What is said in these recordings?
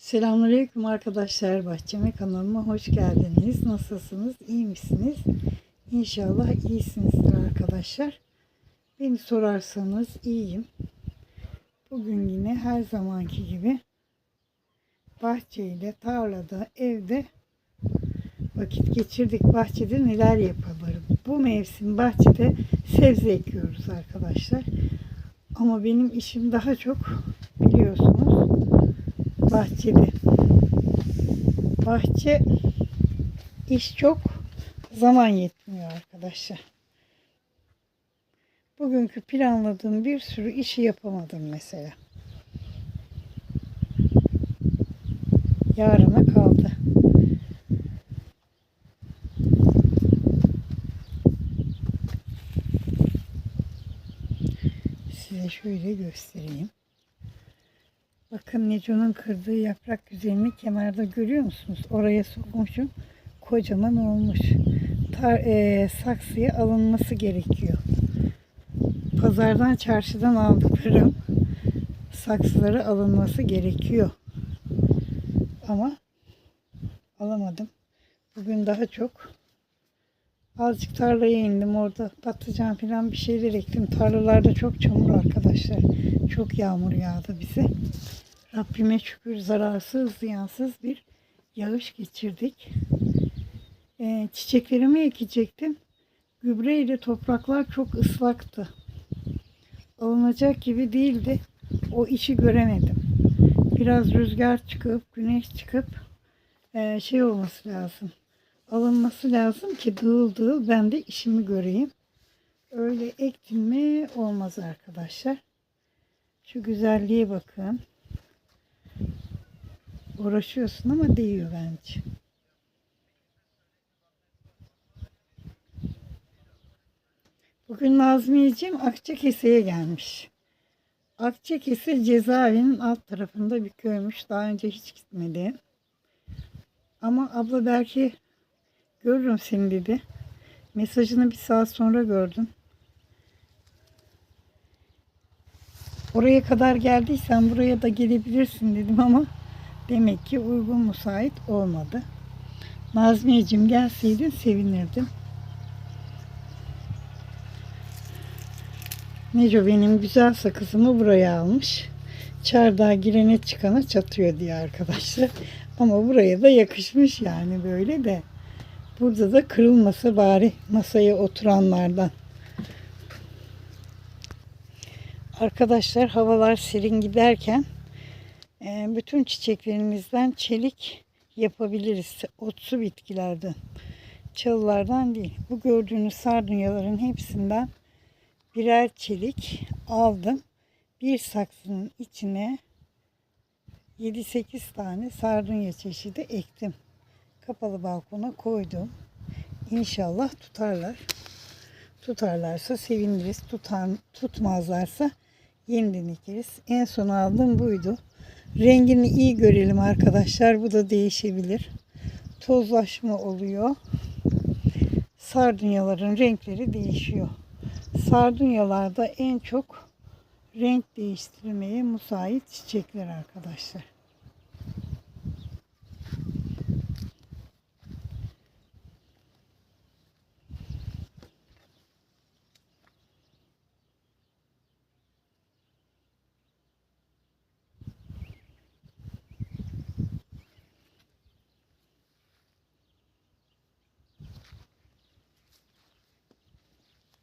Selamünaleyküm arkadaşlar. Bahçeme kanalıma hoş geldiniz. Nasılsınız? İyi misiniz? İnşallah iyisinizdir arkadaşlar. Beni sorarsanız iyiyim. Bugün yine her zamanki gibi bahçeyle, tarlada, evde vakit geçirdik. Bahçede neler yapalım? Bu mevsim bahçede sebze ekiyoruz arkadaşlar. Ama benim işim daha çok biliyorsunuz bahçede. Bahçe iş çok, zaman yetmiyor arkadaşlar. Bugünkü planladığım bir sürü işi yapamadım mesela. Yarına kaldı. Size şöyle göstereyim. Bakın Neco'nun kırdığı yaprak güzelini kenarda görüyor musunuz? Oraya sokmuşum. Kocaman olmuş. Tar, e, saksıya alınması gerekiyor. Pazardan, çarşıdan aldıklarım saksılara alınması gerekiyor. Ama alamadım. Bugün daha çok azıcık tarlaya indim. Orada patlıcan falan bir şeyler ektim. Tarlalarda çok çamur arkadaşlar. Çok yağmur yağdı bize. Rabbime şükür zararsız, ziyansız bir yağış geçirdik. Ee, çiçeklerimi ekecektim. Gübre ile topraklar çok ıslaktı. Alınacak gibi değildi. O işi göremedim. Biraz rüzgar çıkıp, güneş çıkıp ee, şey olması lazım. Alınması lazım ki dığıl ben de işimi göreyim. Öyle ektim mi olmaz arkadaşlar. Şu güzelliğe bakın. Uğraşıyorsun ama değiyor bence. Bugün Nazmiyeciğim Akçakese'ye gelmiş. Akçakese cezaevinin alt tarafında bir köymüş. Daha önce hiç gitmedi. Ama abla belki görürüm seni dedi. Mesajını bir saat sonra gördüm. Oraya kadar geldiysen buraya da gelebilirsin dedim ama demek ki uygun müsait olmadı. Nazmiyeciğim gelseydin sevinirdim. Neco benim güzel sakızımı buraya almış. Çardağa girene çıkana çatıyor diye arkadaşlar. Ama buraya da yakışmış yani böyle de. Burada da kırılması bari masaya oturanlardan. Arkadaşlar havalar serin giderken e, bütün çiçeklerimizden çelik yapabiliriz. Otsu bitkilerden. Çalılardan değil. Bu gördüğünüz sardunyaların hepsinden birer çelik aldım. Bir saksının içine 7-8 tane sardunya çeşidi ektim. Kapalı balkona koydum. İnşallah tutarlar. Tutarlarsa seviniriz. Tutan, tutmazlarsa yeniden ekeriz. En son aldığım buydu. Rengini iyi görelim arkadaşlar. Bu da değişebilir. Tozlaşma oluyor. Sardunyaların renkleri değişiyor. Sardunyalarda en çok renk değiştirmeye müsait çiçekler arkadaşlar.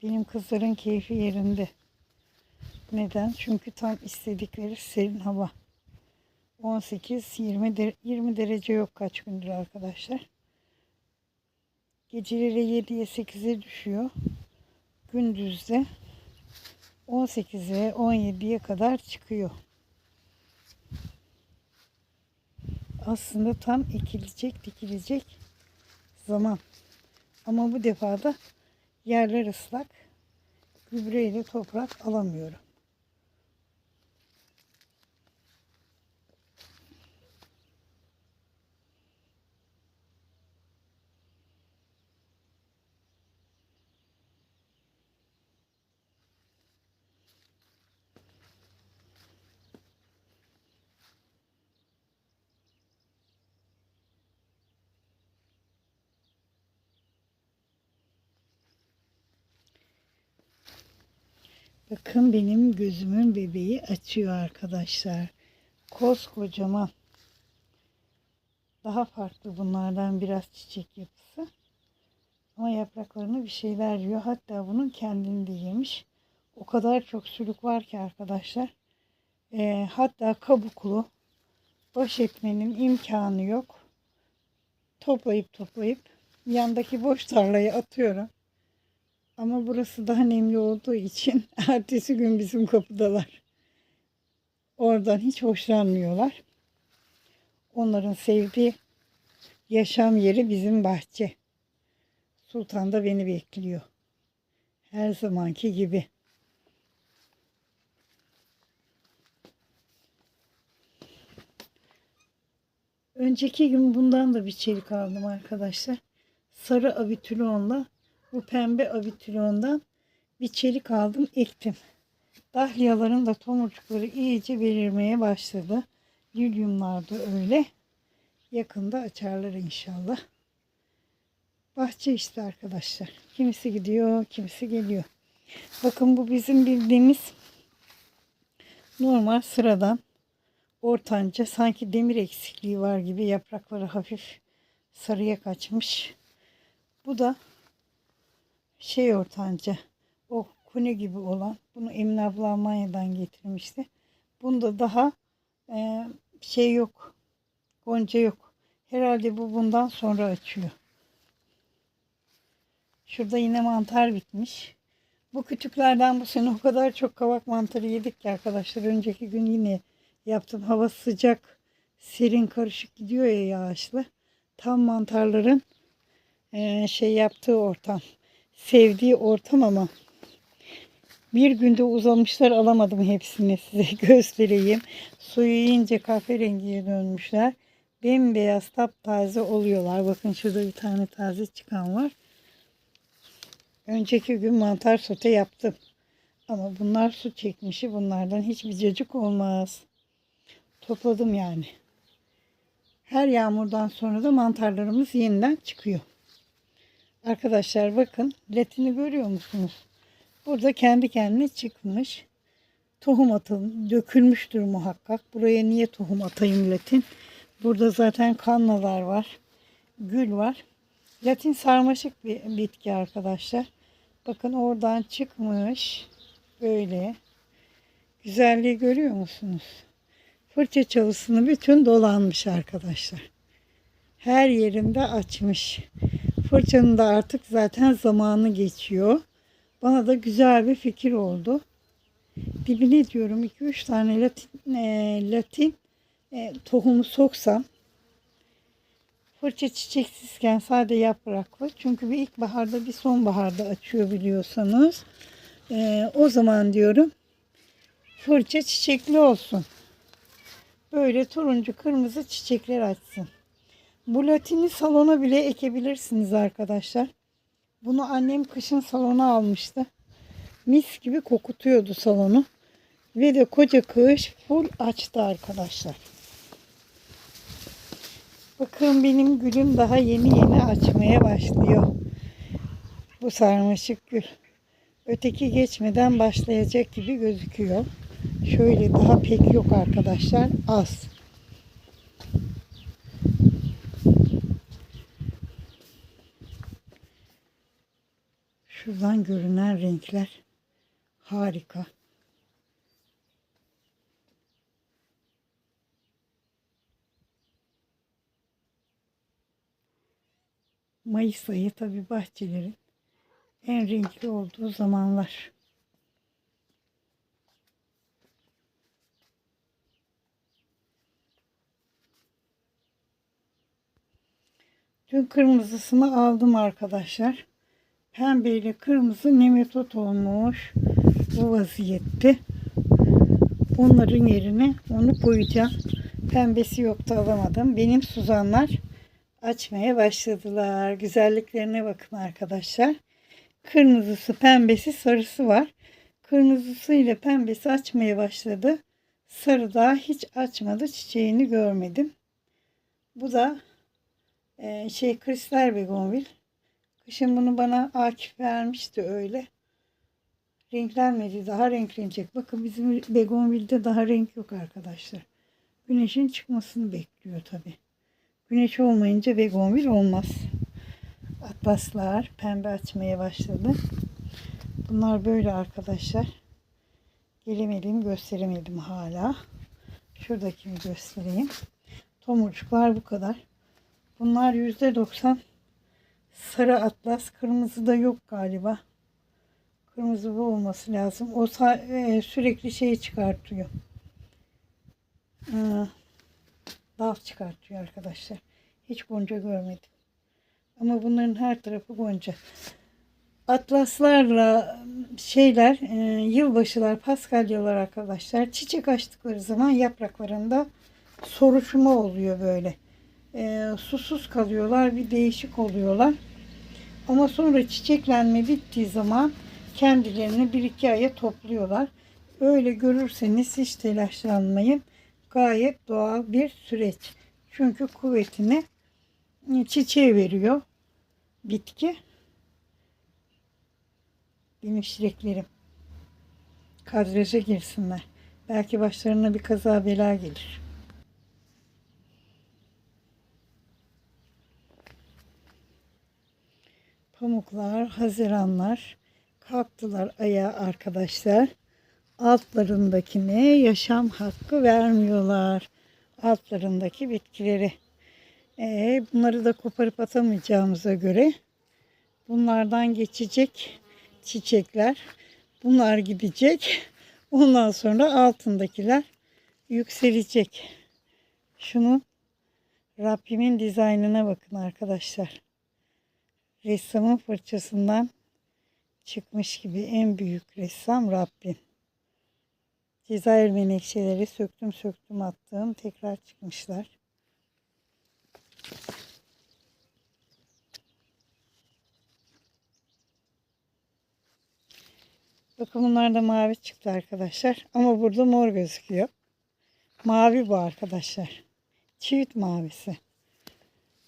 Benim kızların keyfi yerinde. Neden? Çünkü tam istedikleri serin hava. 18-20 der 20 derece yok kaç gündür arkadaşlar. Geceleri 7'ye 8'e düşüyor. Gündüzde 18'e 17'ye kadar çıkıyor. Aslında tam ekilecek, dikilecek zaman. Ama bu defa da yerler ıslak. Gübreyle toprak alamıyorum. Bakın benim gözümün bebeği açıyor arkadaşlar. Koskocaman. Daha farklı bunlardan biraz çiçek yapısı. Ama yapraklarını bir şeyler yiyor. Hatta bunun kendini de yemiş. O kadar çok sülük var ki arkadaşlar. Ee, hatta kabuklu baş etmenin imkanı yok. Toplayıp toplayıp yandaki boş tarlaya atıyorum. Ama burası daha nemli olduğu için ertesi gün bizim kapıdalar. Oradan hiç hoşlanmıyorlar. Onların sevdiği yaşam yeri bizim bahçe. Sultan da beni bekliyor. Her zamanki gibi. Önceki gün bundan da bir çelik aldım arkadaşlar. Sarı abitülonla bu pembe abitülondan bir çelik aldım ektim. Dahliyaların da tomurcukları iyice belirmeye başladı. Lilyumlar da öyle. Yakında açarlar inşallah. Bahçe işte arkadaşlar. Kimisi gidiyor, kimisi geliyor. Bakın bu bizim bildiğimiz normal sıradan ortanca sanki demir eksikliği var gibi yaprakları hafif sarıya kaçmış. Bu da şey ortanca o kune gibi olan bunu Emine abla Almanya'dan getirmişti. Bunda daha e, şey yok. Gonca yok. Herhalde bu bundan sonra açıyor. Şurada yine mantar bitmiş. Bu kütüklerden bu sene o kadar çok kavak mantarı yedik ki arkadaşlar. Önceki gün yine yaptım. Hava sıcak, serin karışık gidiyor ya yağışlı. Tam mantarların e, şey yaptığı ortam. Sevdiği ortam ama bir günde uzamışlar alamadım hepsini size göstereyim. Suyu yiyince kahverengiye dönmüşler. Bembeyaz taptaze oluyorlar. Bakın şurada bir tane taze çıkan var. Önceki gün mantar sote yaptım. Ama bunlar su çekmişi. Bunlardan hiçbir cacık olmaz. Topladım yani. Her yağmurdan sonra da mantarlarımız yeniden çıkıyor. Arkadaşlar bakın letini görüyor musunuz? Burada kendi kendine çıkmış. Tohum atın dökülmüştür muhakkak. Buraya niye tohum atayım latin? Burada zaten kanlalar var. Gül var. Latin sarmaşık bir bitki arkadaşlar. Bakın oradan çıkmış. Böyle. Güzelliği görüyor musunuz? Fırça çalısını bütün dolanmış arkadaşlar. Her yerinde açmış. Fırçanın da artık zaten zamanı geçiyor. Bana da güzel bir fikir oldu. Dibine diyorum 2-3 tane latin, e, latin e, tohumu soksam fırça çiçeksizken sade yapraklı. Çünkü bir ilkbaharda bir sonbaharda açıyor biliyorsanız. E, o zaman diyorum fırça çiçekli olsun. Böyle turuncu kırmızı çiçekler açsın. Bu latini salona bile ekebilirsiniz arkadaşlar. Bunu annem kışın salona almıştı. Mis gibi kokutuyordu salonu. Ve de koca kış full açtı arkadaşlar. Bakın benim gülüm daha yeni yeni açmaya başlıyor. Bu sarmaşık gül. Öteki geçmeden başlayacak gibi gözüküyor. Şöyle daha pek yok arkadaşlar. Az. Şuradan görünen renkler harika. Mayıs ayı tabi bahçelerin en renkli olduğu zamanlar. Dün kırmızısını aldım arkadaşlar. Pembe ile kırmızı nemetot olmuş. Bu vaziyette. Onların yerine onu koyacağım. Pembesi yoktu alamadım. Benim suzanlar açmaya başladılar. Güzelliklerine bakın arkadaşlar. Kırmızısı, pembesi, sarısı var. Kırmızısı ile pembesi açmaya başladı. Sarı daha hiç açmadı. Çiçeğini görmedim. Bu da e, şey kristal begonvil. Kışın bunu bana Akif vermişti öyle. renklenmedi. Daha renklenecek. Bakın bizim begonvilde daha renk yok arkadaşlar. Güneşin çıkmasını bekliyor tabi. Güneş olmayınca begonvil olmaz. Atlaslar pembe açmaya başladı. Bunlar böyle arkadaşlar. Gelemedim gösteremedim hala. Şuradakini göstereyim. Tomurcuklar bu kadar. Bunlar yüzde doksan sarı atlas. Kırmızı da yok galiba. Kırmızı bu olması lazım. O e, sürekli şeyi çıkartıyor. Aa, dal çıkartıyor arkadaşlar. Hiç gonca görmedim. Ama bunların her tarafı gonca. Atlaslarla şeyler, e, yılbaşılar, paskalyalar arkadaşlar çiçek açtıkları zaman yapraklarında soruşma oluyor böyle. E, susuz kalıyorlar, bir değişik oluyorlar. Ama sonra çiçeklenme bittiği zaman kendilerini bir iki aya topluyorlar. Öyle görürseniz hiç telaşlanmayın. Gayet doğal bir süreç. Çünkü kuvvetini çiçeğe veriyor bitki. Benim çileklerim. Kadraja girsinler. Belki başlarına bir kaza bela gelir. Pamuklar, haziranlar kalktılar ayağa arkadaşlar. Altlarındakine yaşam hakkı vermiyorlar. Altlarındaki bitkileri. Ee, bunları da koparıp atamayacağımıza göre bunlardan geçecek çiçekler. Bunlar gidecek. Ondan sonra altındakiler yükselecek. Şunun Rabbimin dizaynına bakın arkadaşlar. Ressamın fırçasından çıkmış gibi en büyük ressam Rabbim. Cezayir menekşeleri söktüm söktüm attım. Tekrar çıkmışlar. Bakın bunlar da mavi çıktı arkadaşlar. Ama burada mor gözüküyor. Mavi bu arkadaşlar. Çiğit mavisi.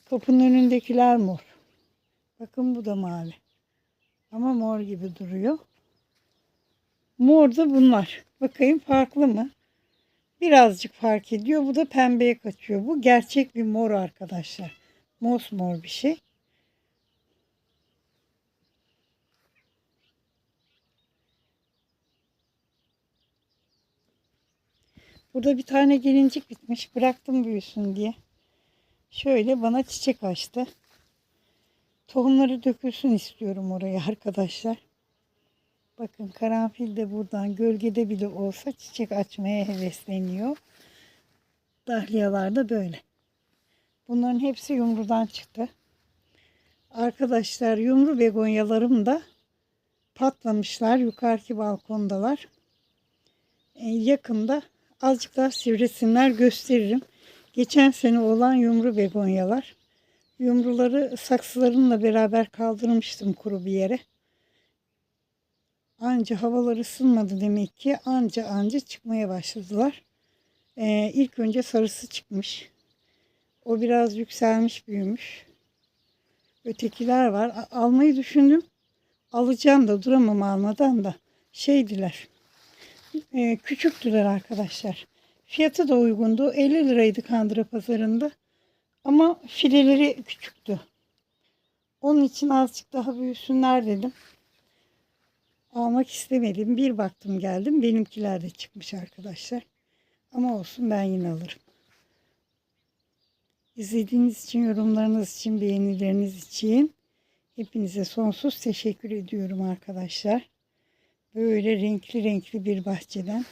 Kapının önündekiler mor. Bakın bu da mavi. Ama mor gibi duruyor. Mor da bunlar. Bakayım farklı mı? Birazcık fark ediyor. Bu da pembeye kaçıyor. Bu gerçek bir mor arkadaşlar. Mosmor bir şey. Burada bir tane gelincik bitmiş. Bıraktım büyüsün diye. Şöyle bana çiçek açtı. Tohumları dökülsün istiyorum oraya arkadaşlar. Bakın karanfil de buradan gölgede bile olsa çiçek açmaya hevesleniyor. Dahliyalar da böyle. Bunların hepsi yumrudan çıktı. Arkadaşlar yumru begonyalarım da patlamışlar. Yukarıki balkondalar. Ee, yakında azıcık daha sivrisinler gösteririm. Geçen sene olan yumru begonyalar. Yumruları saksılarımla beraber kaldırmıştım kuru bir yere. Anca havalar ısınmadı demek ki anca anca çıkmaya başladılar. Ee, ilk önce sarısı çıkmış. O biraz yükselmiş büyümüş. Ötekiler var. A- almayı düşündüm. Alacağım da duramam almadan da. Şeydiler. E, küçüktüler arkadaşlar. Fiyatı da uygundu. 50 liraydı Kandıra pazarında. Ama fileleri küçüktü. Onun için azıcık daha büyüsünler dedim. Almak istemedim. Bir baktım geldim. Benimkiler de çıkmış arkadaşlar. Ama olsun ben yine alırım. İzlediğiniz için, yorumlarınız için, beğenileriniz için hepinize sonsuz teşekkür ediyorum arkadaşlar. Böyle renkli renkli bir bahçeden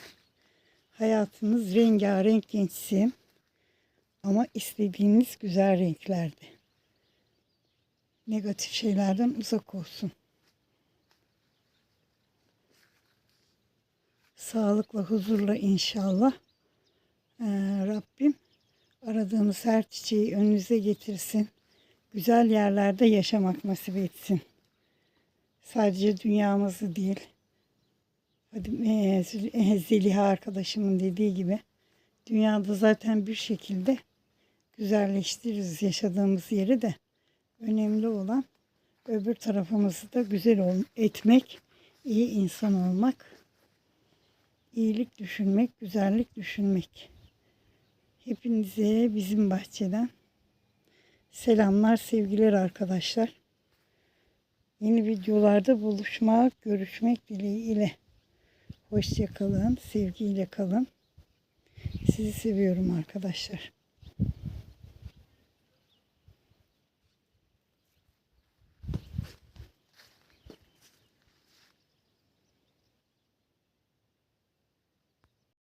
hayatınız rengarenk gençsin. Ama istediğiniz güzel renklerde. Negatif şeylerden uzak olsun. Sağlıkla, huzurla inşallah. Ee, Rabbim aradığınız her çiçeği önünüze getirsin. Güzel yerlerde yaşamak nasip etsin. Sadece dünyamızı değil. E, e, Zeliha arkadaşımın dediği gibi dünyada zaten bir şekilde güzelleştiririz yaşadığımız yeri de. Önemli olan öbür tarafımızı da güzel ol- etmek. iyi insan olmak, iyilik düşünmek, güzellik düşünmek. Hepinize bizim bahçeden selamlar, sevgiler arkadaşlar. Yeni videolarda buluşmak, görüşmek dileğiyle. Hoşça kalın, sevgiyle kalın. Sizi seviyorum arkadaşlar.